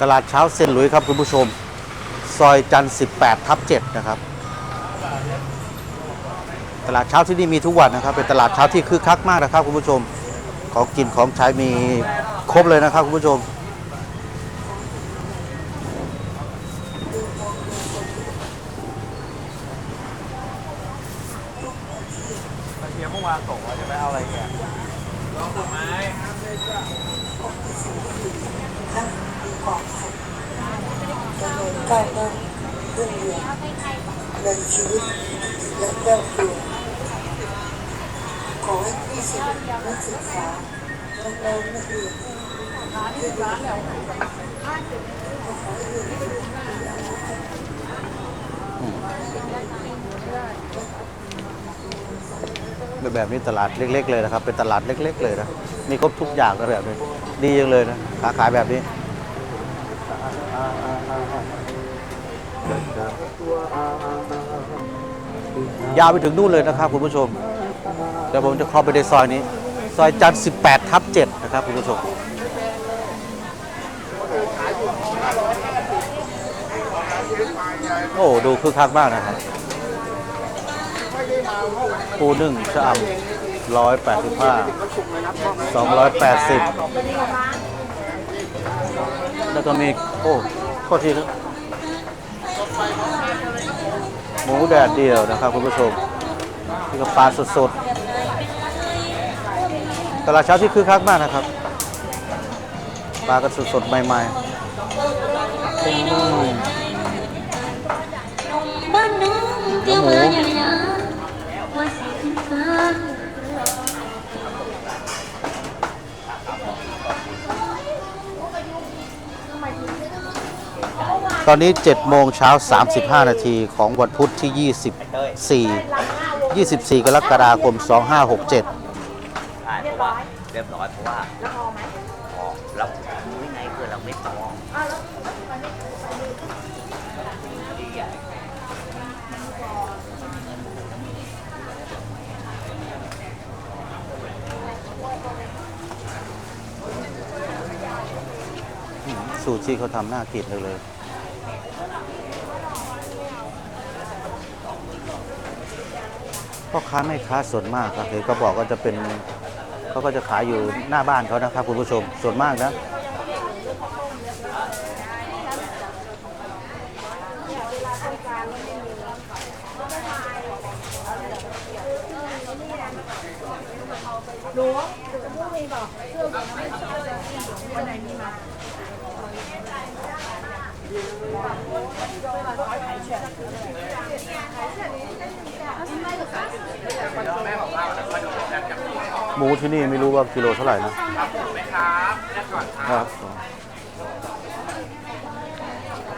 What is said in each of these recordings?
ตลาดเช้าเซนหลุยครับคุณผู้ชม ซอยจันทร์18 ทับ7นะครับ ตลาดเช้าที่นี่มีทุกวันนะครับ เป็นตลาดเช้าที่คึกคักมากนะครับคุณผู้ชม ของกินของใช้มีครบเลยนะครับคุณผู้ชม เทียมเมื่อวานส่งว่าจะไปเอาอะไรแกลองถูกไหม ก้าวหน้ารุ่งเรืองในชีวิตและครอบครัวขอให้ผู้สิทธิ์นักศึกษาน้องๆนักเรียนแบบนี้ตลาดเล็ก ๆ เลยนะครับ เป็นตลาดเล็ก ๆ เลยนะ มีครบทุกอย่างนะแบบนี้ ดีจังเลยนะค้าขายแบบนี้ ยาวไปถึงนู่นเลยนะครับคุณผู้ชมเดี๋ยวผมจะเข้าไปในซอยนี้ ซอยจันทร์18ทับ7นะครับคุณผู้ชมโอ้ดูคึกคักมากนะครับปูนึ่งชะอำร้อยแปดสิบห้าสองร้อยแปดสิบแล้วก็มี โอ้โทษทีครับ หมูแดดเดียวนะครับคุณผู้ชมนี่ก็ปลาสดๆ ตลาดเช้าที่คึกคักมากนะครับ ปลากันสดๆ ใหม่ๆอืมบ้านน้องเดี๋ยวมาอย่างนะว่าสิขึ้นฟ้า ตอนนี้ 7 โมงเช้า 35 นาทีของวันพุธที่ 24 24 กรกฎาคม 2567ใช่เพราะว่าเรียบร้อยเพราะว่าแล้วพอไหมพอแล้วรู้ยังไงคือเราไม่ตองดีอะสูตรที่เขาทำน่ากินเลยเลย พ่อค้าแม่ค้าส่วนมากครับเห็นก็บอกว่าจะเป็นเขาก็จะขายอยู่หน้าบ้านเขานะครับคุณผู้ชมส่วนมากนะหมู ที่นี่ไม่รู้ว่ากิโลเท่าไหร่นะครับ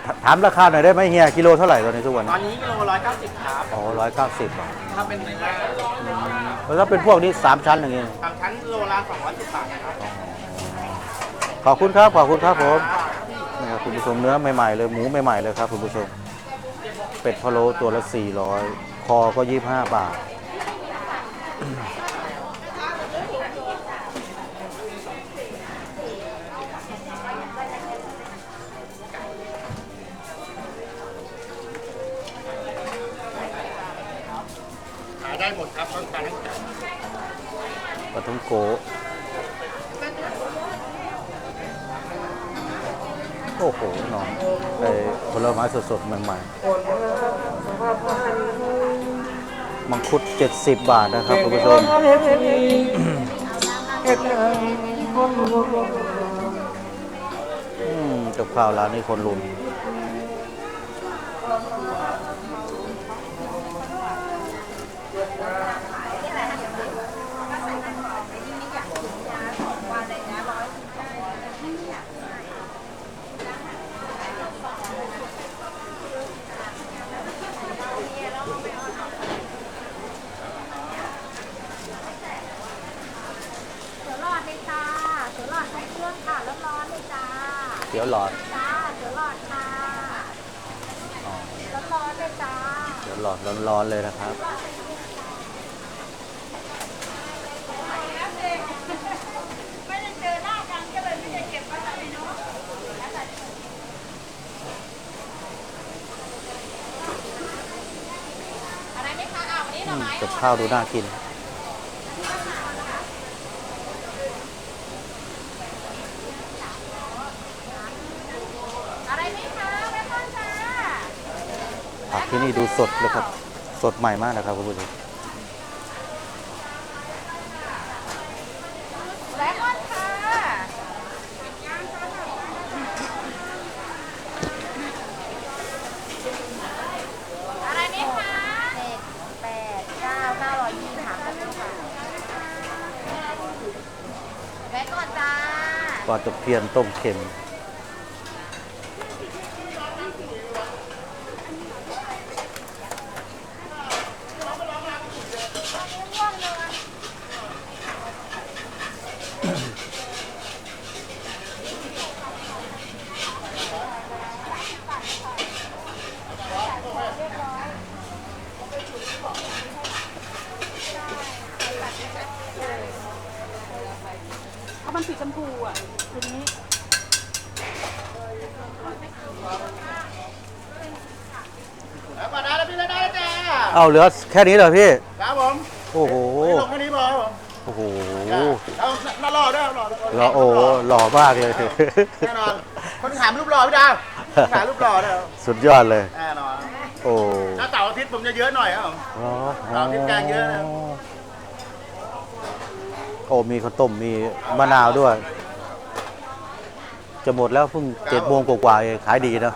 ถถามราคาหน่อยได้ไหมเฮียกิโลเท่าไหร่ตอนนี้ทุกวันตอนนี้กิโลร้อยเก้าสิบครับอ๋อร้อยเก้าสิบถ้าเป็นเนื้อแล้วถ้าเป็นพวกนี้สามชั้นอย่างเงี้ยสามชั้นโลละสองร้อยสิบบาทครับขอบคุณครับขอบคุณครับผมนี่ครับคุณผู้ชมเนื้อใหม่ๆเลยหมูใหม่ๆเลยครับคุณผู้ชม เป็ดพะโล้ตัวละ400คอก็25บาท ลาท่องโกโอ้โหหนอนไอ้ผลไม้สดๆใหม่ๆมังคุด 70 บาทนะครับคุณผู้ชมอืมกับข้าวร้านนี้คนรุม ตี๋ยวหลอดจ้าเดี๋ยวหลอดค่ะอ๋อร้อนๆเลยจ้าเดี๋ยวหลอดร้อนๆเลยนะครับ ไม่ได้เจอหน้ากันก็เลยไม่ได้เก็บไว้ให้เนาะอะไรไหมคะอาววันนี้หน่อกับข้าวดูน่ากิน ที่นี่ดูสดเลยครับ สดใหม่มากนะครับคุณผู้ชมแล้อนค่ะอะไรไหมคะเจ็ดแปดเก้าเก้าร้อยยี่ค่ะขอบคุณค่ะแม่ก่อนจ้าปลาตะเพียนต้มเค็ม เอามันสีชมพูอะทีนี้ แล้วมาได้แล้วพี่ได้แล้วจ้า เอาเหลือแค่นี้เหรอพี่ ครับผมโอ้โหนี่ลงแค่นี้พอครับผมโอ้โหเอาหน้ารอด้วยหล่อหล่อโอ้หล่อมากเลย แน่นอน คนถามรูปหล่อพี่ดาวคนถามรูปหล่อเนี่ยสุดยอดเลย แน่นอน โอ้ถ้าเสาร์อาทิตย์ผมจะเยอะหน่อยครับผมอ๋อเราพริกแกงเยอะนะโอ้มีข้าวต้มมีมะนาวด้วย จะหมดแล้วเพิ่งเจ็ดโมงกว่าๆเองขายดีนะ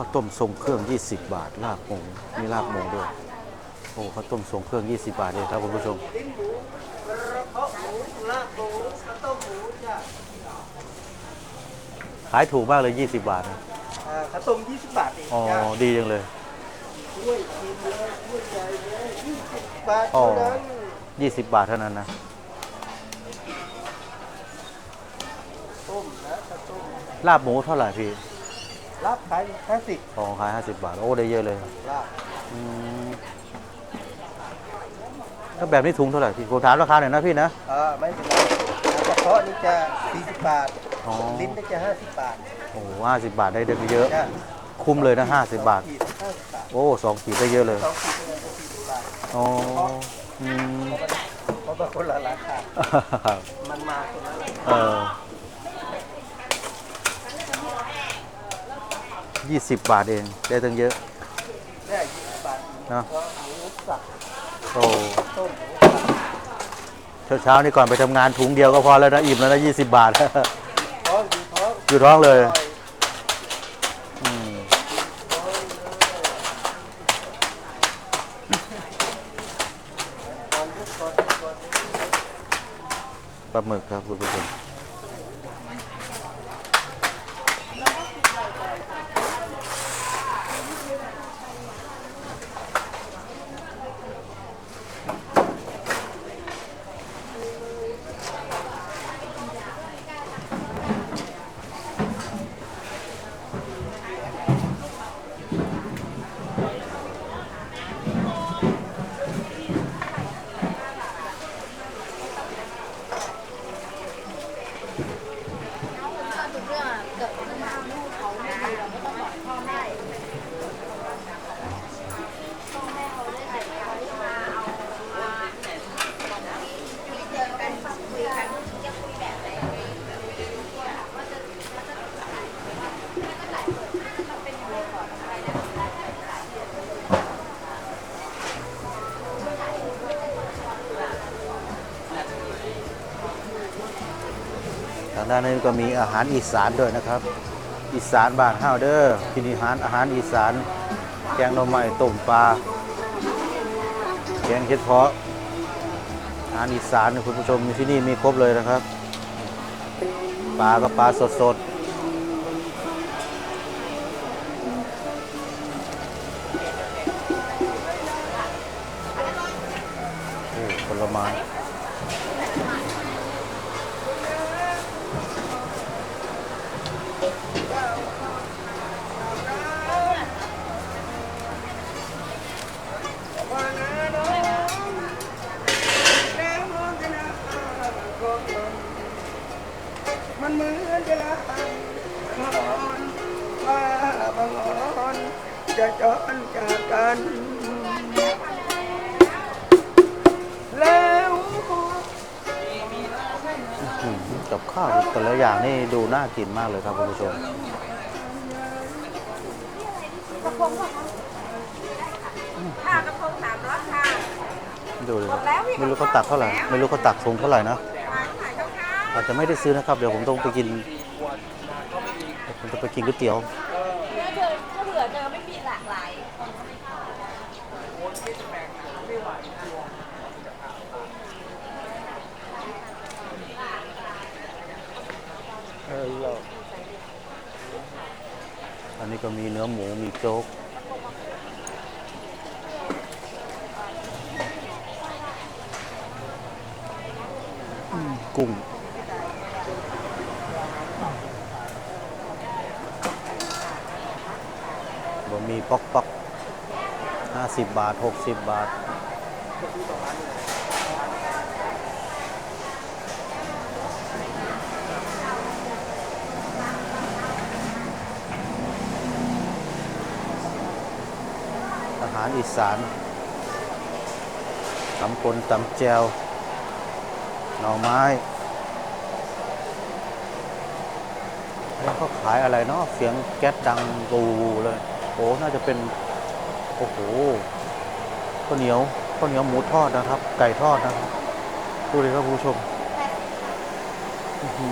ข้าวต้มทรงเครื่อง 20 บาทลาบหมูมีลาบหมูด้วยโอ้ข้าวต้มทรงเครื่อง 20 บาทเองครับคุณผู้ชมขายถูกมากเลย 20 บาทนะข้าวต้ม20 บาทเองอ๋อดีจังเลยด้วยกินเลยด้วยใหญ่เลย20บาทอ๋อเท่านั้น20 บาทเท่านั้นนะต้มนะข้าวต้มลาบหมูเท่าไหร่พี่ รับขายแค่สิบอ๋อขาย50 บาท โอ้ได้เยอะเลยลาบอืมแล้วแบบนี้ถุงเท่าไหร่พี่ผมถามราคาหน่อยนะพี่นะอ่าไม่เป็นไรเฉพาะนี่จะ40บาทอ๋อ ลิ้นนี่จะ50บาทโอ้ห้าสิบบาทได้เด็กเยอะ จ้ะคุ้มเลยนะ50 บาทขีด50บาทโอ้สองขีดได้เยอะเลยสองขีดเป็นเงิน40บาทอ๋ออืมเพราะบางคนละราคามันมาคนละราคา เออ ยี่สิบบาทเอง ได้ตั้งเยอะเนี่ย20บาทเนะเพราะโอ้ต้หมูเช้าๆนี่ก่อนไปทำงานถุงเดียวก็พอแล้วนะอิ่มแล้วนะยี่สิบบาทท้องอยู่ท้องอยู่ท้องเลยอร่อยอืมปลาหมึกครับคุณผู้ชม ด้านนี้ก็มีอาหารอีสานด้วยนะครับ อีสานบ้านห้าวเด้อกินอาหารอาหารอีสาน แกงหน่อไม้ต้มปลา แกงเห็ดเพาะอาหารอีสานคุณผู้ชมที่นี่มีครบเลยนะครับ ปลาก็ปลาสดสดๆ แต่ละอย่างนี่ดูน่ากินมากเลยครับคุณผู้ชมค่ะกระพงสามร้อยค่ะดูเลยครับไม่รู้เขาตักเท่าไหร่ไม่รู้เขาตักทรงเท่าไหร่นะขายขายข้าวข้าวอาจจะไม่ได้ซื้อนะครับ เดี๋ยวผมต้องไปกินผมจะไปกินก๋วยเตี๋ยว ถ้าเจอถ้าเผื่อเจอไม่มีหลากหลาย อันนี้ก็มีเนื้อหมูมีโจ๊กกุ้งบะหมี่ป๊อกป๊อกห้าสิบบาทหกสิบบาท อารอีสานตำปนตำแจวหน่อไม้แล้วก็ขายอะไรเนาะเสียงแก๊สดังบูเลยโอ้น่าจะเป็น โอ้โหข้าวเหนียวข้าวเหนียวหมูทอดนะครับ ไก่ทอดนะครับดูเลยครับผู้ชม อื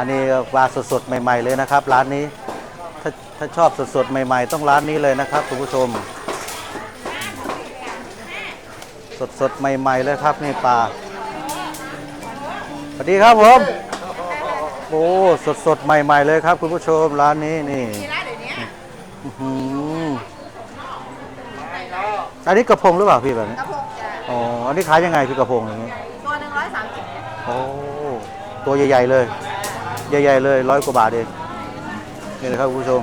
อหือนี่ร้านนี้ก็ปลาสดๆใหม่ ๆเลยนะครับ ร้านนี้ถ้าถ้าชอบสดๆใหม่ ๆ ต้องร้านนี้เลยนะครับคุณผู้ชม สดๆใหม่ ๆ เลยครับนี่ปลาสวัสดีครับผมโอ้สดๆใหม่ ๆ เลยครับ คุณผู้ชมร้านนี้นี่อื้อหืออันนี้กระพงหรือเปล่าพี่แบบนี้กระพงจะอ๋ออันนี้ขายยังไงพี่กระพงอย่างนี้ตัวหนึ่งร้อยสามสิบโอ้ตัวใหญ่ ๆ เลย ใหญ่ๆเลยร้อยกว่าบาทเองนี่นะครับคุณผู้ชม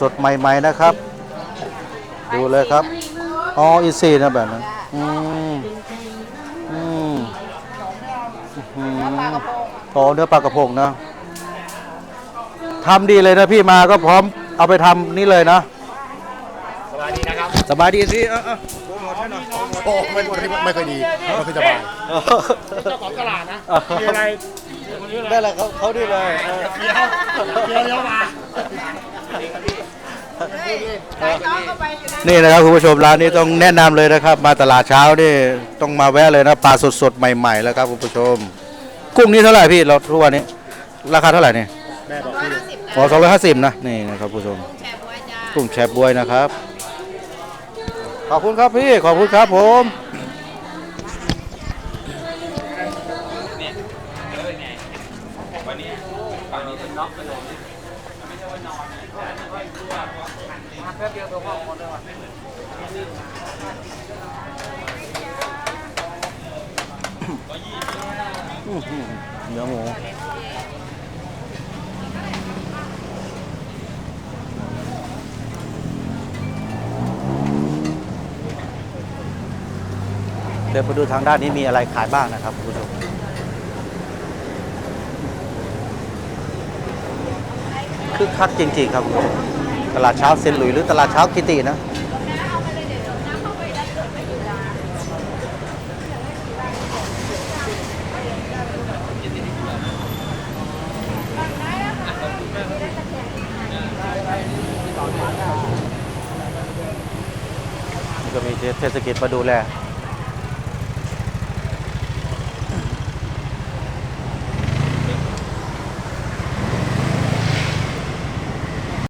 สดๆ ใหม่ๆนะครับ ดูเลยครับ อ๋ออีซีนะแบบนั้นอืมอืมอืมอ๋อเนื้อปลากระพงนะทำดีเลยนะพี่มาก็พร้อมเอาไปทำนี่เลยนะสบายดีนะครับสบายดีสิเออเออโอ้ไม่ไม่ไม่เคยดีไม่เคยสบายเจ้าของตลาดนะมีอะไร ได้เลยเขาเขาดีเลยเออเดี๋ยวเดี๋ยวมาสายย้อนเข้าไปอยู่ในนี่นะครับคุณผู้ชมร้านนี้ต้องแนะนำเลยนะครับ มาตลาดเช้านี่ต้องมาแวะเลยนะปลาสดๆใหม่ๆแล้วครับคุณผู้ชม กุ้งนี่เท่าไหร่พี่เราทุกวันนี้ ราคาเท่าไหร่เนี่ยแม่บอกพี่อ๋อสองร้อยห้าสิบนะนี่นะครับคุณผู้ชม แชร์บัวจ้ากุ้งแชบวยนะครับ ขอบคุณครับพี่ ขอบคุณครับผม แป๊บเดียวตัวก็หมดแล้วเนื้อหมูเดี๋ยวไปดูทางด้านนี้มีอะไรขายบ้างนะครับคุณผู้ชมคือคักจริงๆครับคุณผู้ชม ตลาดเช้าเซนหลุยหรือตลาดเช้ากิตินะนี่ก็มีเทศกิจมาดูแล